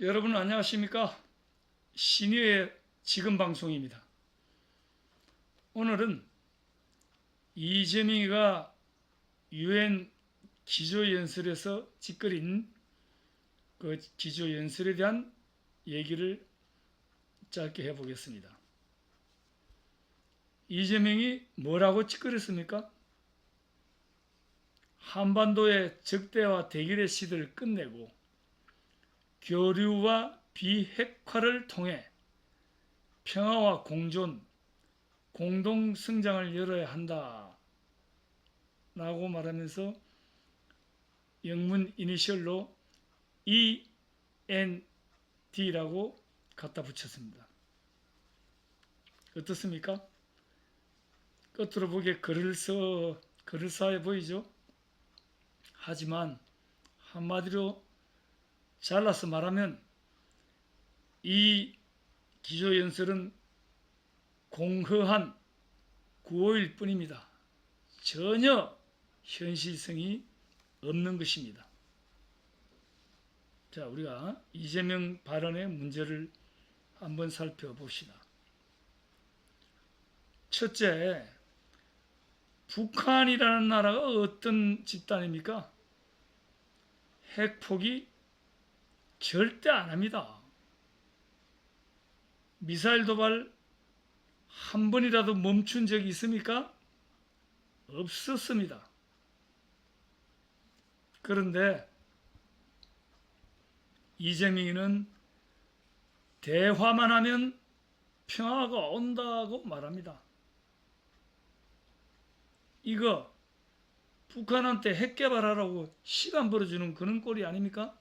여러분 안녕하십니까? 신의의 지금 방송입니다. 오늘은 이재명이가 유엔 기조연설에서 찌끄린 그 기조연설에 대한 얘기를 짧게 해보겠습니다. 이재명이 뭐라고 찌끄렸습니까? 한반도의 적대와 대결의 시대를 끝내고 교류와 비핵화를 통해 평화와 공존, 공동 성장을 열어야 한다. 라고 말하면서 영문 이니셜로 END라고 갖다 붙였습니다. 어떻습니까? 끝으로 보기에 글을 써, 그럴싸해 보이죠? 하지만 한마디로 잘라서 말하면 이 기조연설은 공허한 9호일 뿐입니다. 전혀 현실성이 없는 것입니다. 자, 우리가 이재명 발언의 문제를 한번 살펴봅시다. 첫째, 북한이라는 나라가 어떤 집단입니까? 핵폭이 절대 안 합니다. 미사일 도발 한 번이라도 멈춘 적이 있습니까? 없었습니다. 그런데 이재명이는 대화만 하면 평화가 온다고 말합니다. 이거 북한한테 핵 개발하라고 시간 벌어주는 그런 꼴이 아닙니까?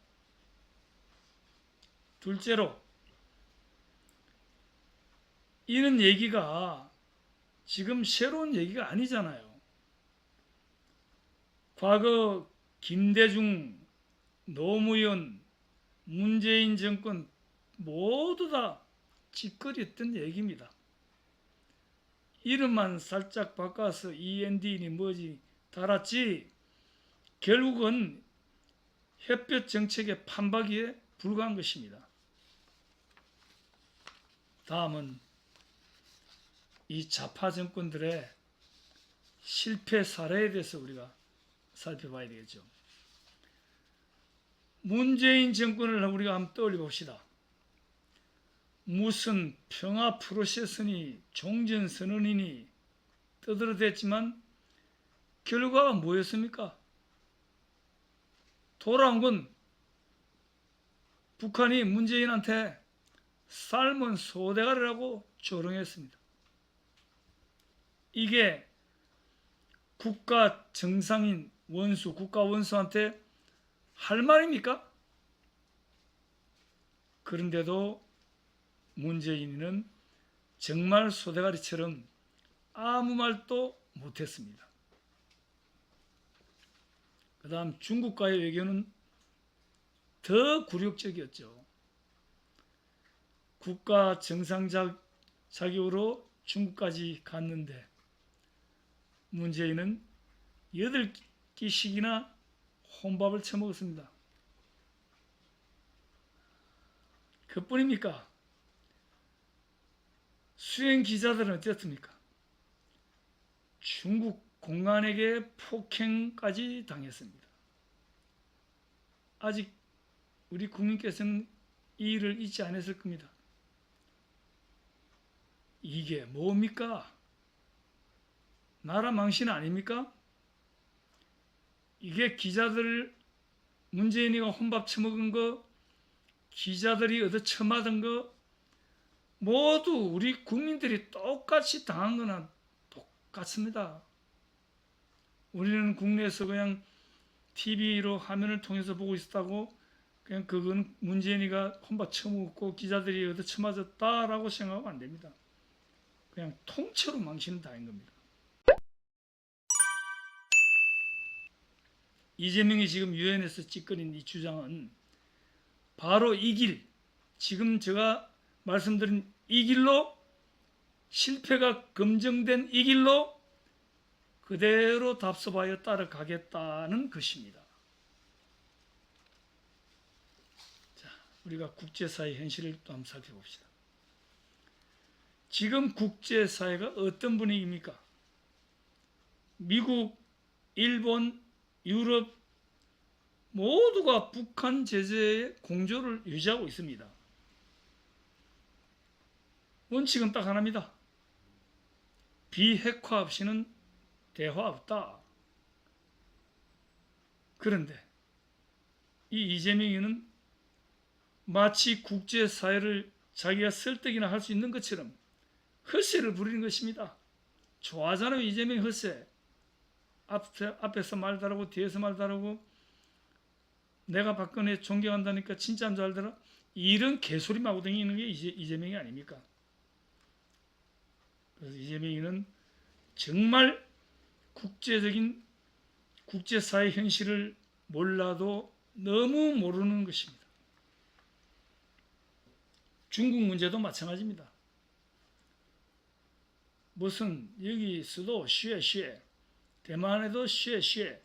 둘째로 이런 얘기가 지금 새로운 얘기가 아니잖아요. 과거 김대중, 노무현, 문재인 정권 모두 다 찌꺼렸던 얘기입니다. 이름만 살짝 바꿔서 END니 뭐지 달았지 결국은 햇볕 정책의 판박이에 불과한 것입니다. 다음은 이 좌파 정권들의 실패 사례에 대해서 우리가 살펴봐야 되겠죠. 문재인 정권을 우리가 한번 떠올려 봅시다. 무슨 평화 프로세스니 종전 선언이니 떠들어댔지만 결과가 뭐였습니까? 돌아온 건 북한이 문재인한테 삶은 소대가리라고 조롱했습니다. 이게 국가 정상인 원수, 국가 원수한테 할 말입니까? 그런데도 문재인은 정말 소대가리처럼 아무 말도 못했습니다. 그 다음 중국과의 외교는 더 굴욕적이었죠. 국가 정상 자- 자격으로 중국까지 갔는데 문재인은 여덟 끼씩이나 혼밥을 처먹었습니다. 그뿐입니까? 수행 기자들은 어땠습니까? 중국 공안에게 폭행까지 당했습니다. 아직 우리 국민께서는 이 일을 잊지 않았을 겁니다. 이게 뭡니까? 나라 망신 아닙니까? 이게 기자들 문재인이가 혼밥 처먹은 거, 기자들이 얻어 처맞은 거, 모두 우리 국민들이 똑같이 당한 거나 똑같습니다. 우리는 국내에서 그냥 TV로 화면을 통해서 보고 있었다고 그냥 그건 문재인이가 혼밥 처먹고 기자들이 얻어 처맞았다라고 생각하면 안 됩니다. 그냥 통째로 당한 겁니다. 이재명이 지금 유엔에서 찌꺼린 이 주장은 바로 이 길, 지금 제가 말씀드린 이 길로 실패가 검증된 이 길로 그대로 답습하여 따라가겠다는 것입니다. 자, 우리가 국제사회 현실을 또 한번 살펴봅시다. 지금 국제사회가 어떤 분위기입니까? 미국, 일본, 유럽 모두가 북한 제재의 공조를 유지하고 있습니다. 원칙은 딱 하나입니다. 비핵화 없이는 대화 없다. 그런데 이 이재명이는 마치 국제사회를 자기가 설득이나 할 수 있는 것처럼 헛세를 부리는 것입니다. 좋아하잖아요 이재명 헛세. 앞에, 앞에서 말 다르고 뒤에서 말 다르고 내가 박근혜 존경한다니까 진짜 잘 들어 이런 개소리 마구 다니는 게 이재, 이재명이 아닙니까? 그래서 이재명이는 정말 국제적인 국제사회 현실을 몰라도 너무 모르는 것입니다. 중국 문제도 마찬가지입니다. 무슨 여기 수도 쉐쉐 대만에도 쉐쉐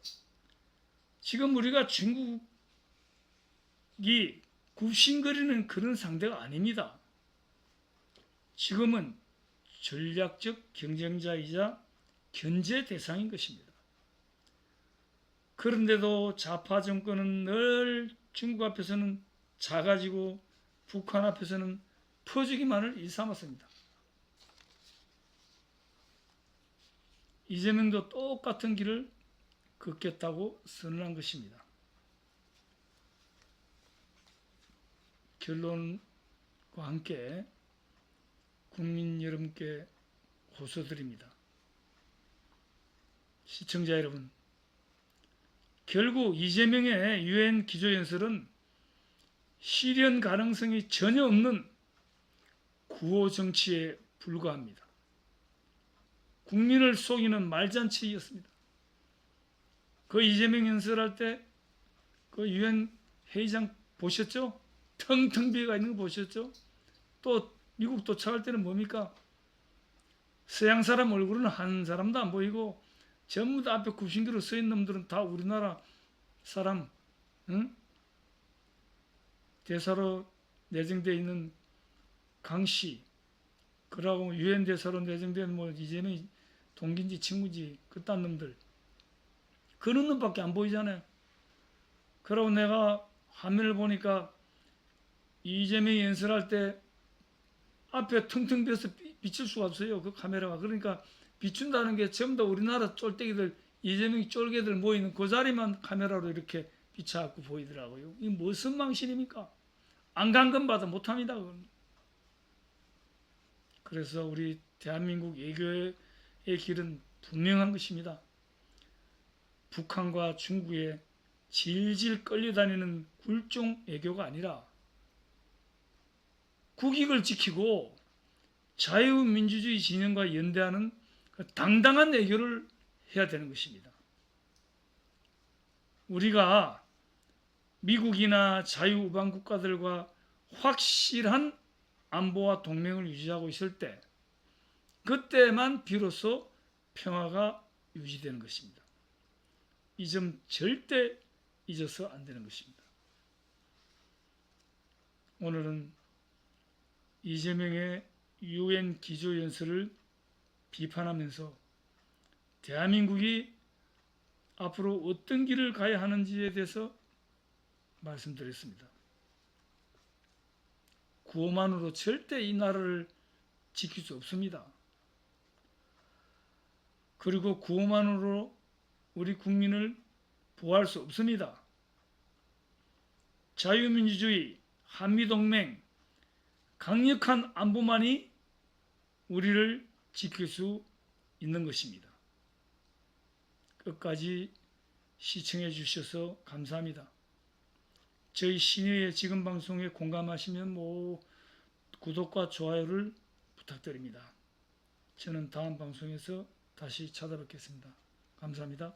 지금 우리가 중국이 굽신거리는 그런 상대가 아닙니다. 지금은 전략적 경쟁자이자 견제 대상인 것입니다. 그런데도 좌파 정권은 늘 중국 앞에서는 작아지고 북한 앞에서는 퍼주기만을 일삼았습니다. 이재명도 똑같은 길을 걷겠다고 선언한 것입니다. 결론과 함께 국민 여러분께 호소드립니다. 시청자 여러분, 결국 이재명의 유엔 기조연설은 실현 가능성이 전혀 없는 구호 정치에 불과합니다. 국민을 속이는 말잔치였습니다. 그 이재명 연설할 때 그 유엔 회의장 보셨죠? 텅텅 비어가 있는 거 보셨죠? 또 미국 도착할 때는 뭡니까? 서양 사람 얼굴은 한 사람도 안 보이고 전부 다 앞에 굽신기로 서 있는 놈들은 다 우리나라 사람, 응? 대사로 내정되어 있는 강씨, 그러고 유엔 대사로 내정된 뭐 이제는 동기인지 친구인지 그딴 놈들 그런 놈밖에 안 보이잖아요. 그러고 내가 화면을 보니까 이재명이 연설할 때 앞에 텅텅 비어서 비- 비칠 수가 없어요. 그 카메라가. 그러니까 비춘다는 게 전부 다 우리나라 쫄대기들, 이재명이 쫄개들 모이는 그 자리만 카메라로 이렇게 비춰갖고 보이더라고요. 이 무슨 망신입니까? 안 간건 봐도 못합니다. 그건. 그래서 우리 대한민국 외교의 길은 분명한 것입니다. 북한과 중국에 질질 끌려다니는 굴종 외교가 아니라 국익을 지키고 자유민주주의 진영과 연대하는 그 당당한 외교를 해야 되는 것입니다. 우리가 미국이나 자유우방 국가들과 확실한 안보와 동맹을 유지하고 있을 때 그때만 비로소 평화가 유지되는 것입니다. 이 점 절대 잊어서 안 되는 것입니다. 오늘은 이재명의 유엔 기조연설을 비판하면서 대한민국이 앞으로 어떤 길을 가야 하는지에 대해서 말씀드렸습니다. 구호만으로 절대 이 나라를 지킬 수 없습니다. 그리고 구호만으로 우리 국민을 보호할 수 없습니다. 자유민주주의, 한미동맹, 강력한 안보만이 우리를 지킬 수 있는 것입니다. 끝까지 시청해 주셔서 감사합니다. 저희 신의의 지금 방송에 공감하시면 뭐 구독과 좋아요를 부탁드립니다. 저는 다음 방송에서 다시 찾아뵙겠습니다. 감사합니다.